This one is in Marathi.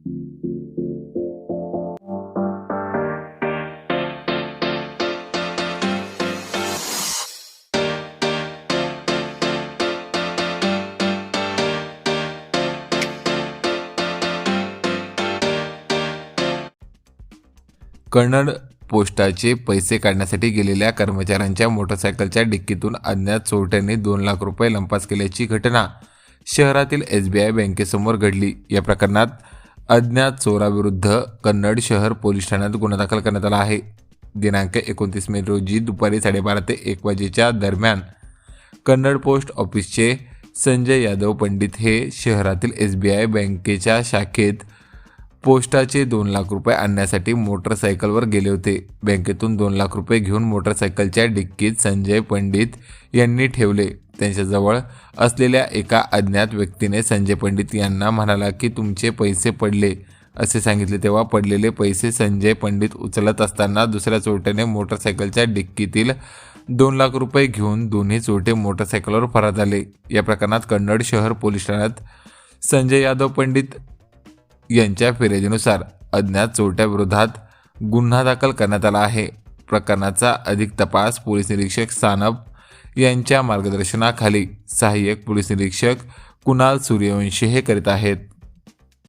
कन्नड पोस्टाचे पैसे काढण्यासाठी गेलेल्या कर्मचाऱ्यांच्या मोटरसायकलच्या डिक्कीतून अज्ञात चोरट्यांनी दोन लाख रुपये लंपास केल्याची घटना शहरातील एस बी आय बँकेसमोर घडली. या प्रकरणात अज्ञात चोराविरुद्ध कन्नड शहर पोलीस ठाण्यात गुन्हा दाखल करण्यात आला आहे. दिनांक एकोणतीस मे रोजी दुपारी साडेबारा ते एक वाजेच्या दरम्यान कन्नड पोस्ट ऑफिसचे संजय यादव पंडित हे शहरातील एस बी आय बँकेच्या शाखेत पोस्टाचे दोन लाख रुपये आणण्यासाठी मोटरसायकलवर गेले होते. बँकेतून दोन लाख रुपये घेऊन मोटरसायकलच्या डिक्कीत संजय पंडित यांनी ठेवले. त्यांच्याजवळ असलेल्या एका अज्ञात व्यक्तीने संजय पंडित यांना म्हणाला की तुमचे पैसे पडले असे सांगितले. तेव्हा पडलेले पैसे संजय पंडित उचलत असताना दुसऱ्या चोरट्याने मोटरसायकलच्या डिक्कीतील दोन लाख रुपये घेऊन दोन्ही चोरटे मोटरसायकलवर फरार झाले. या प्रकरणात कन्नड शहर पोलीस ठाण्यात संजय यादव पंडित यांच्या फिर्यादीनुसार अज्ञात चोरट्याविरोधात गुन्हा दाखल करण्यात आला आहे. प्रकरणाचा अधिक तपास पोलीस निरीक्षक सानप यांच्या मार्गदर्शनाखाली सहाय्यक पोलीस निरीक्षक कुणाल सूर्यवंशी हे करीत आहेत.